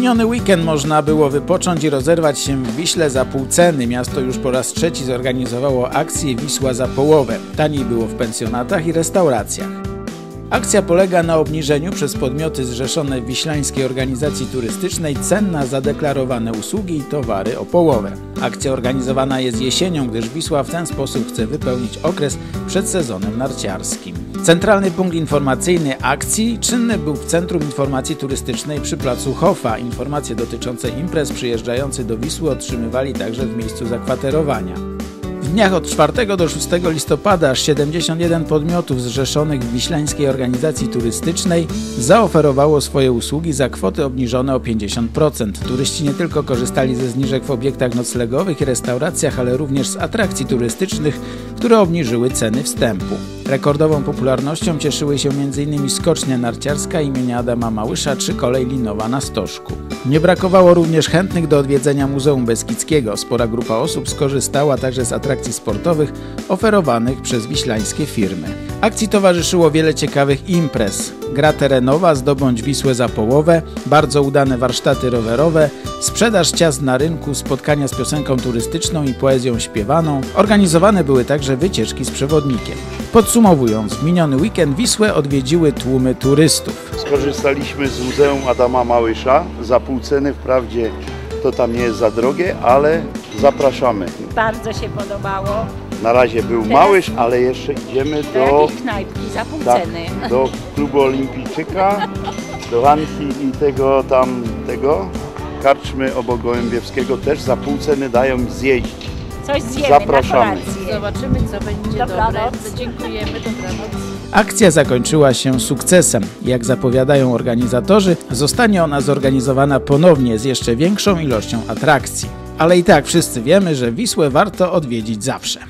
miniony weekend można było wypocząć i rozerwać się w Wiśle za pół ceny. Miasto już po raz trzeci zorganizowało akcję Wisła za połowę. Taniej było w pensjonatach i restauracjach. Akcja polega na obniżeniu przez podmioty zrzeszone w Wiślańskiej Organizacji Turystycznej cen na zadeklarowane usługi i towary o połowę. Akcja organizowana jest jesienią, gdyż Wisła w ten sposób chce wypełnić okres przed sezonem narciarskim. Centralny punkt informacyjny akcji czynny był w Centrum Informacji Turystycznej przy placu Hofa. Informacje dotyczące imprez przyjeżdżających do Wisły otrzymywali także w miejscu zakwaterowania. W dniach od 4 do 6 listopada aż 71 podmiotów zrzeszonych w Wiślańskiej Organizacji Turystycznej zaoferowało swoje usługi za kwoty obniżone o 50%. Turyści nie tylko korzystali ze zniżek w obiektach noclegowych i restauracjach, ale również z atrakcji turystycznych, które obniżyły ceny wstępu. Rekordową popularnością cieszyły się m.in. skocznia narciarska imienia Adama Małysza czy kolej linowa na Stożku. Nie brakowało również chętnych do odwiedzenia Muzeum Beskidzkiego. Spora grupa osób skorzystała także z atrakcji sportowych oferowanych przez wiślańskie firmy. Akcji towarzyszyło wiele ciekawych imprez. Gra terenowa, zdobądź Wisłę za połowę, bardzo udane warsztaty rowerowe, sprzedaż ciast na rynku, spotkania z piosenką turystyczną i poezją śpiewaną. Organizowane były także wycieczki z przewodnikiem. Podsumowując, miniony weekend Wisłę odwiedziły tłumy turystów. Skorzystaliśmy z Muzeum Adama Małysza za pół ceny, wprawdzie to tam nie jest za drogie, ale zapraszamy. Bardzo się podobało. Na razie był Teraz- Małysz, ale jeszcze idziemy Do do, jakiej knajpki za pół tak, ceny. do klubu olimpijczyka, do Hanki i tego tam, tego karczmy obok Gołębiewskiego też za pół ceny dają zjeść. Coś zjemy Zapraszamy. na kolację. Zobaczymy, co będzie Dobranoc. dobre. Dziękujemy, dobranoc. Akcja zakończyła się sukcesem. Jak zapowiadają organizatorzy, zostanie ona zorganizowana ponownie z jeszcze większą ilością atrakcji. Ale i tak wszyscy wiemy, że Wisłę warto odwiedzić zawsze.